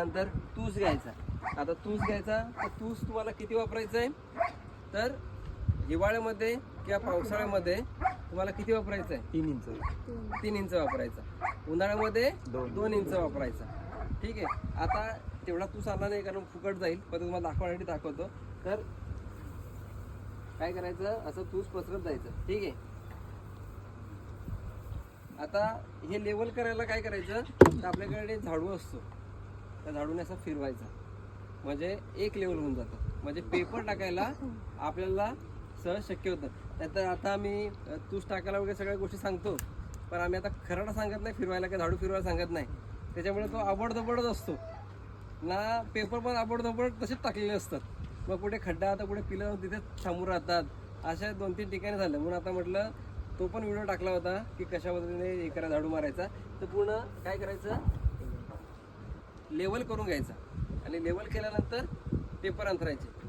नंतर तूस घ्यायचा. आता तूस घ्यायचा तर तूस तुम्हाला किती वापरायचं आहे? तर हिवाळ्यामध्ये किंवा पावसाळ्यामध्ये तुम्हाला किती वापरायचं आहे? तीन इंच. तीन इंच वापरायचा. उन्हाळ्यामध्ये दोन. इंच वापरायचा. ठीक आहे? आता तेवढा तूस आला नाही कारण फुकट जाईल. पण तुम्हाला दाखवण्यासाठी दाखवतो. तर काय करायचं? असं तूस पसरत जायचं. ठीक आहे? आता हे लेवल करायला काय करायचं? तर आपल्याकडे झाडू असतो. त्या झाडूने असा फिरवायचा. म्हणजे एक लेवल होऊन जातं. म्हणजे पेपर टाकायला आपल्याला सहज शक्य होतं. नाहीतर आता आम्ही तूस टाकायला वगैरे सगळ्या गोष्टी सांगतो. पण आम्ही आता खराडा सांगत नाही फिरवायला किंवा झाडू फिरवायला सांगत नाही. त्याच्यामुळे तो आबडधोबडच असतो. ना पेपर पण आबडधोबड तसेच टाकलेले असतात. मग कुठे खड्डा आता कुठे पिलं तिथे थांबून राहतात. अशा दोन तीन ठिकाणी झालं. म्हणून आता म्हटलं तो पण व्हिडिओ टाकला होता की कशा पद्धतीने हे करा झाडू मारायचा. तर पूर्ण काय करायचं? लेवल करून घ्यायचा. आणि लेवल केल्यानंतर पेपर अंतरायचे